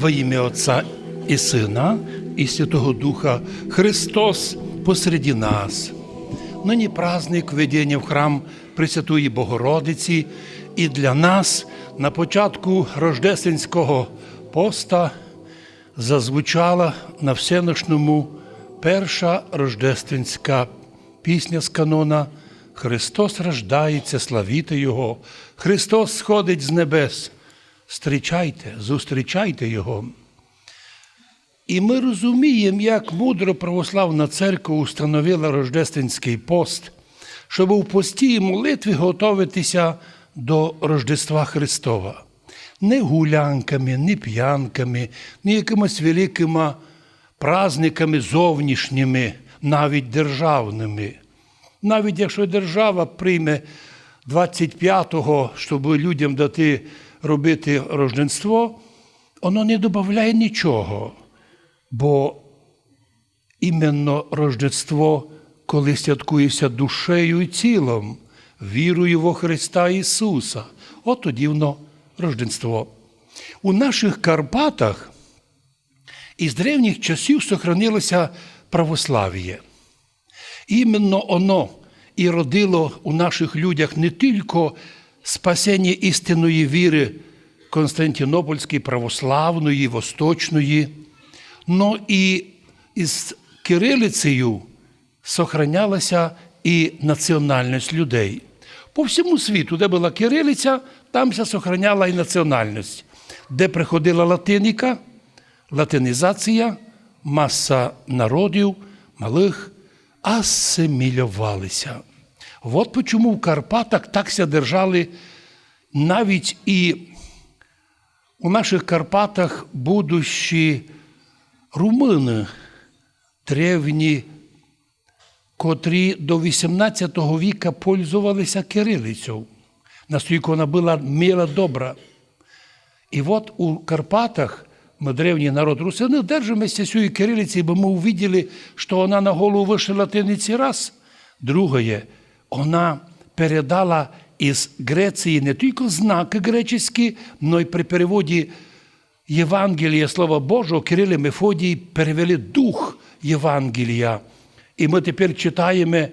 Во ім'я Отця і Сина, і Святого Духа Христос посреди нас. Нині праздник введення в храм Пресвятої Богородиці, і для нас на початку рождественського поста зазвучала на всеношному перша рождественська пісня з канона Христос рождається, славіте Його, Христос сходить з небес. Зустрічайте, зустрічайте Його. І ми розуміємо, як мудро православна церква установила Рождественський пост, щоб у пості і молитві готуватися до Рождества Христова. Не гулянками, не п'янками, не якимись великими праздниками зовнішніми, навіть державними. Навіть якщо держава прийме 25-го, щоб людям дати робити рождество, воно не додає нічого. Бо іменно Рождество, коли святкується душею і тілом, вірою во Христа Ісуса, от тоді воно Рождество. У наших Карпатах із древніх часів сохранилося православ'я. Іменно воно і родило у наших людях не тільки спасення істинної віри Константинопольської православної, восточної, но і із кирилицею сохранялася і національність людей. По всьому світу, де була кирилиця, там се сохраняла і національність. Де приходила латиніка, латинізація, маса народів малих асимілювалися. От чому в Карпатах так ся держали навіть і у наших Карпатах будущі румини древні, котрі до 18 віка пользувалися кирилицею, наскільки вона була мила добра. І от у Карпатах ми древній народ русини держимося цієї кирилиці, бо ми увидели, що вона на голову вище латиниці раз. Друге, вона передала із Греції не тільки знаки греческі, але й при переводі Євангелія Слова Божого Кирил і Мефодій перевели дух Євангелія. І ми тепер читаємо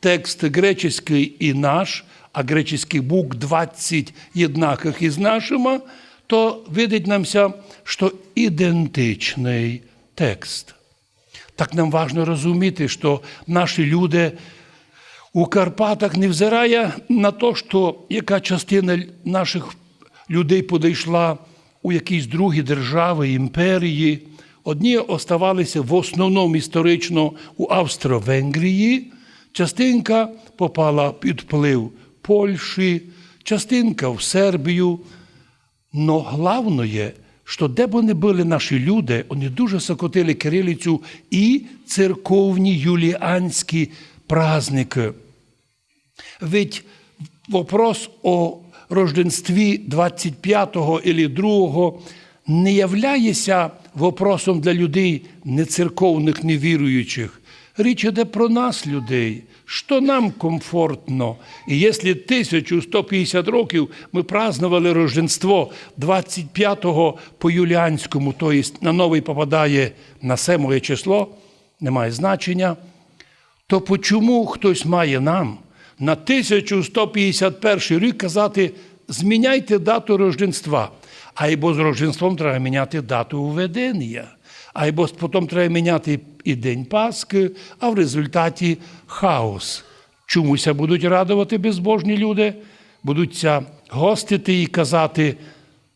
текст греческий і наш, а греческий бук 20 єднаких із нашими, то видить намся, що ідентичний текст. Так нам важно розуміти, що наші люди у Карпатах не взирає на те, що яка частина наших людей подійшла у якісь другі держави, імперії. Одні оставалися в основному історично у Австро-Венгрії, частинка попала під вплив Польщі, частинка в Сербію. Но головне, що де б вони були наші люди, вони дуже сокотили кирилицю і церковні юліанські праздники. Ведь вопрос о рожденстві 25-го или 2-го не являється вопросом для людей нецерковних, невіруючих. Річ іде про нас, людей, що нам комфортно. І якщо 1150 років ми празднували Рождество 25-го по юліанському, тобто на новий попадає на семоє число, немає значення, то почому хтось має нам на 1151 рік казати, зміняйте дату Рождества, або з Рождеством треба міняти дату введення, або потім треба міняти і День Пасхи, а в результаті хаос. Чомуся будуть радувати безбожні люди, будуться гостити і казати,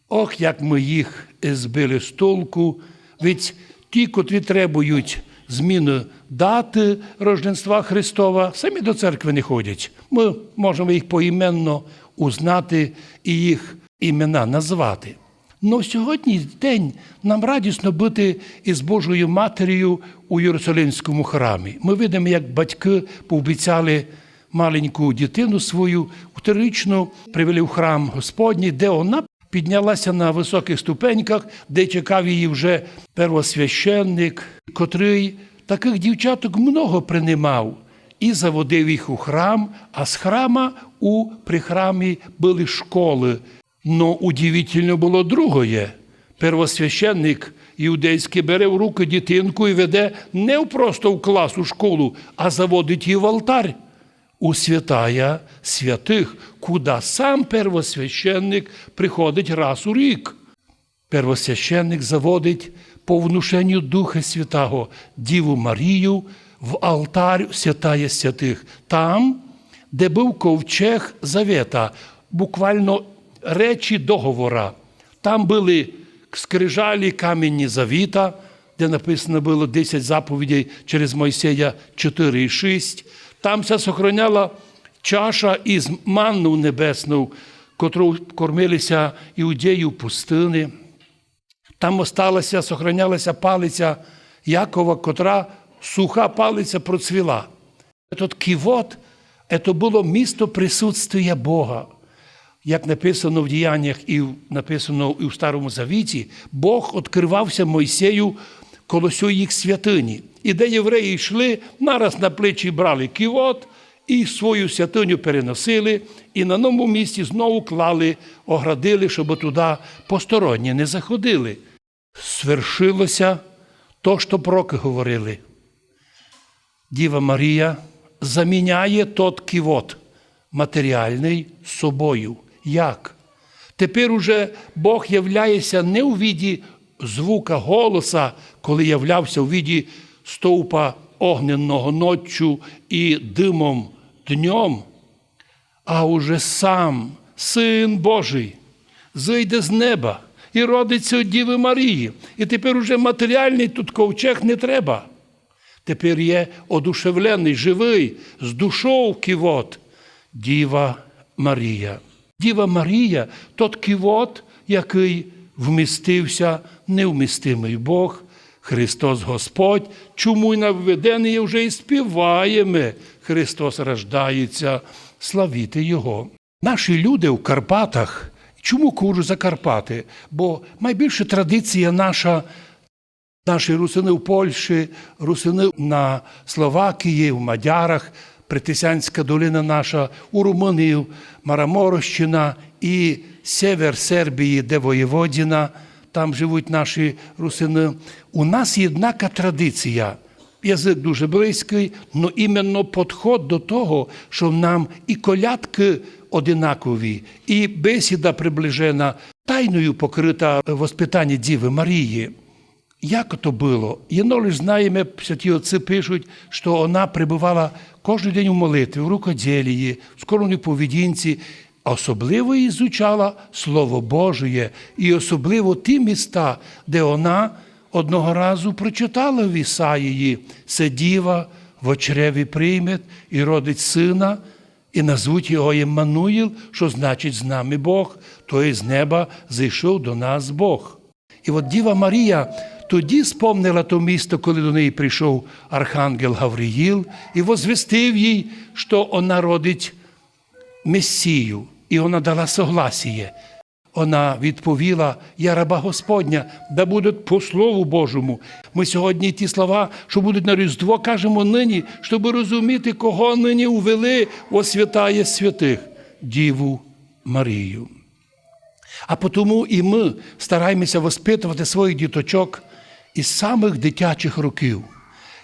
ох, як ми їх збили з толку, ведь ті, котрі требують зміни дати Рождества Христова, самі до церкви не ходять. Ми можемо їх поіменно узнати і їх імена назвати. Но сьогодні день нам радісно бути із Божою Матерію у Єрусалимському храмі. Ми видимо, як батьки пообіцяли маленьку дитину свою вторично привели в храм Господній, де вона піднялася на високих ступеньках, де чекав її вже первосвященник, котрий таких дівчаток много приймав і заводив їх у храм, а з храма у при храмі були школи. Но удивительно було другое. первосвященник іудейський бере в руки дитинку і веде не просто в клас у школу, а заводить її в алтар у святая святих, куди сам первосвященник приходить раз у рік. Первосвященник заводить по внушенню Духа Святого Діву Марію в алтар святая святих, там, де був ковчег завета, буквально речі договора. Там були скрижалі камінні завіта, де написано було 10 заповідей через Мойсея 4 і 6. Там се сохраняла чаша із манну небесну, котру кормилися іудеї пустини. Там осталася, сохранялася палиця Якова, котра суха палиця процвіла. Этот кивот – це було місто присутствия Бога. Як написано в діяннях і написано і в Старому Завіті, Бог відкривався Мойсею коло їх святині. І де євреї йшли, нараз на плечі брали ківот і свою святиню переносили, і на новому місці знову клали, оградили, щоб туди посторонні не заходили. Свершилося то, що проки говорили. Діва Марія заміняє тот ківот матеріальний собою. Як? Тепер уже Бог являється не у віді звука голоса, коли являвся у віді стовпа огненного ноччю і димом днем, а уже сам Син Божий зійде з неба і родиться від Діви Марії. І тепер уже матеріальний тут ковчег не треба. Тепер є одушевлений, живий, з душою ківот, Діва Марія. Діва Марія тот ківот, який вмістився невмістимий Бог, Христос Господь, чому й на вже і співаємо. Христос рождається, славіти Його. Наші люди в Карпатах, чому кажу за Карпати? Бо найбільша традиція наша Наші русини в Польщі, русини на Словакії, в Мадярах, Притисянська долина наша, у Румунів, Мараморощина і север Сербії, де Воєводіна, там живуть наші русини. У нас є однака традиція. Язик дуже близький, але іменно підход до того, що нам і колядки одинакові, і бесіда приближена, тайною покрита воспитання Діви Марії. Як то було? Єно знаємо, святі отці пишуть, що вона перебувала кожен день у молитві, в рукоділії, в скромній поведінці, особливо ізучала Слово Божє, і особливо ті міста, де вона одного разу прочитала в Ісаїї «Се діва в очреві прийме і родить сина, і назвуть його Єммануїл, що значить з нами Бог, то із неба зайшов до нас Бог. І от Діва Марія тоді спомнила то місто, коли до неї прийшов архангел Гавриїл і возвістив їй, що вона родить Месію, і вона дала согласіє. Вона відповіла: Я раба Господня, да буде по Слову Божому. Ми сьогодні ті слова, що будуть на Різдво, кажемо нині, щоб розуміти, кого нині увели освятає святих Діву Марію. А тому і ми стараємося воспитувати своїх діточок із самих дитячих років.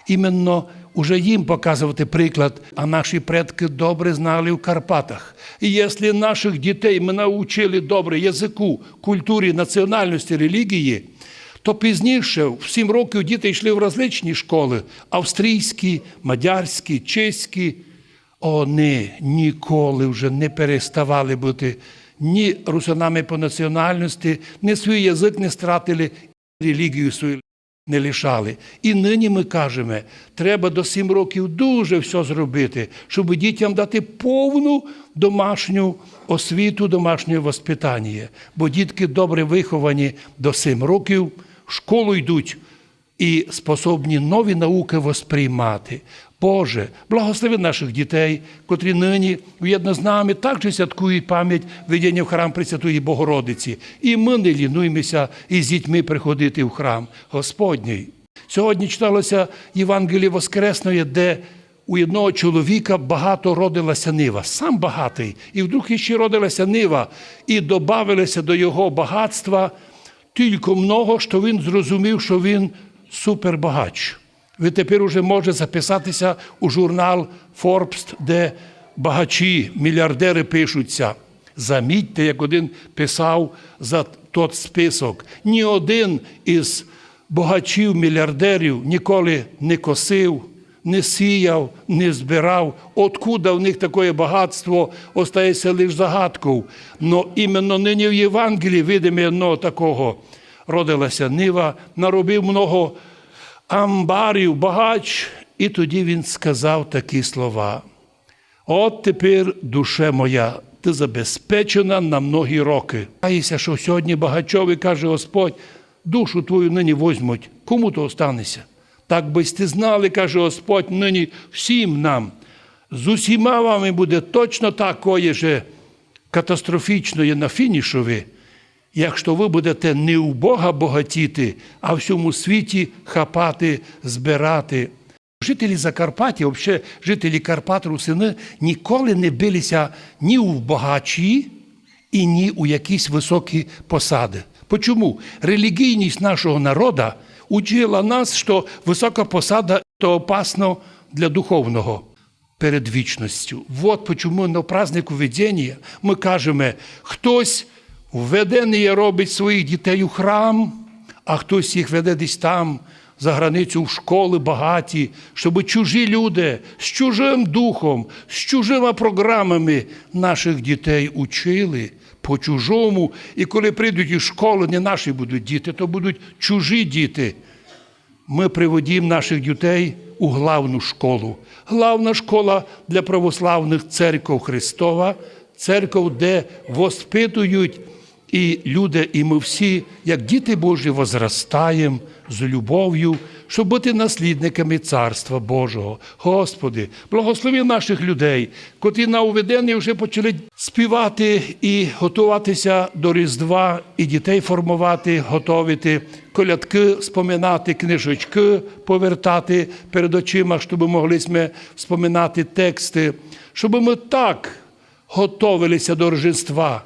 Іменно уже їм показувати приклад, а наші предки добре знали в Карпатах. І якщо наших дітей ми навчили добре язику, культурі, національності, релігії, то пізніше, в сім років, діти йшли в различні школи: австрійські, мадярські, чеські. Вони ніколи вже не переставали бути ні русинами по національності, ні свій язик не стратили, релігію свою не лишали. І нині ми кажемо, треба до сім років дуже все зробити, щоб дітям дати повну домашню освіту, домашнє воспитання. Бо дітки добре виховані до сім років, в школу йдуть і способні нові науки восприймати. Боже, благослови наших дітей, котрі нині в'єдно з нами також святкують пам'ять ведення в храм Пресвятої Богородиці. І ми не лінуємося із дітьми приходити в храм Господній. Сьогодні читалося Євангеліє Воскресної, де у одного чоловіка багато родилася нива, сам багатий, і вдруг іще родилася нива, і додавилися до його багатства тільки много, що він зрозумів, що він супербагач. Він тепер уже може записатися у журнал Forbes, де багачі, мільярдери пишуться. Замітьте, як один писав за тот список. Ні один із богачів, мільярдерів ніколи не косив, не сіяв, не збирав. Откуда в них таке багатство остається лише загадкою. Но іменно нині в Євангелії видимо такого. Родилася Нива, наробив много амбарів, багач, і тоді він сказав такі слова. От тепер, душе моя, ти забезпечена на многі роки. Каюся, що сьогодні багачові каже Господь, душу твою нині возьмуть, кому то останеться. Так би ти знали, каже Господь, нині всім нам. З усіма вами буде точно такое же катастрофічної на фінішові, якщо ви будете не у Бога багатіти, а в всьому світі хапати, збирати. Жителі Закарпаття, взагалі жителі Карпат Русини, ніколи не билися ні у багачі і ні у якісь високі посади. Почому? Релігійність нашого народу учила нас, що висока посада то опасно для духовного перед вічністю. Вот почему на празднику видіння ми кажемо, хтось введений робить своїх дітей у храм, а хтось їх веде десь там, за границю в школи багаті, щоб чужі люди з чужим духом, з чужими програмами наших дітей учили по-чужому. І коли прийдуть із школи, не наші будуть діти, то будуть чужі діти. Ми приводимо наших дітей у главну школу. Главна школа для православних церков Христова, церков, де воспитують і люди, і ми всі, як діти Божі, возростаємо з любов'ю, щоб бути наслідниками Царства Божого. Господи, благослови наших людей, котрі на уведенні вже почали співати і готуватися до Різдва, і дітей формувати, готовити, колядки споминати, книжечки повертати перед очима, щоб могли ми споминати тексти, щоб ми так готовилися до Рождества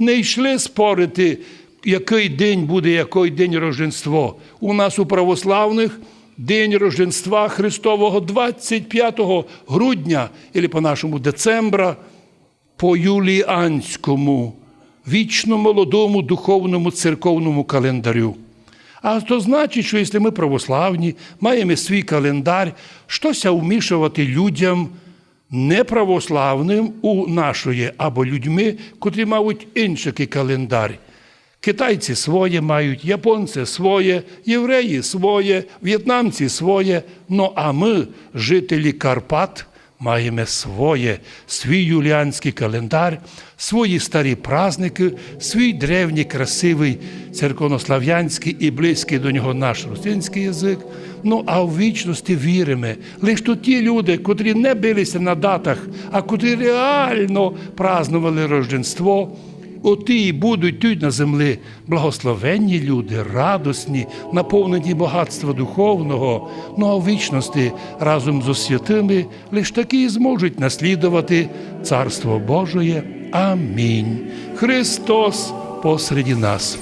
не йшли спорити, який день буде, який день Рождество. У нас у православних день Рождества Христового 25 грудня, або по-нашому децембра, по юліанському, вічно молодому духовному церковному календарю. А то значить, що якщо ми православні, маємо свій календар, щося вмішувати людям неправославним у нашої або людьми, котрі мають інший календар. Китайці своє мають, японці своє, євреї своє, в'єтнамці своє. Ну а ми, жителі Карпат, маємо своє, свій юліанський календар, свої старі праздники, свій древній красивий церковнослав'янський і близький до нього наш русинський язик. Ну а в вічності віримо. Лише то ті люди, котрі не билися на датах, а котрі реально празнували Рождество, оті і будуть тут на землі благословенні люди, радосні, наповнені багатства духовного, ну а в вічності разом з святими лише такі зможуть наслідувати Царство Божоє. Амінь. Христос посеред нас.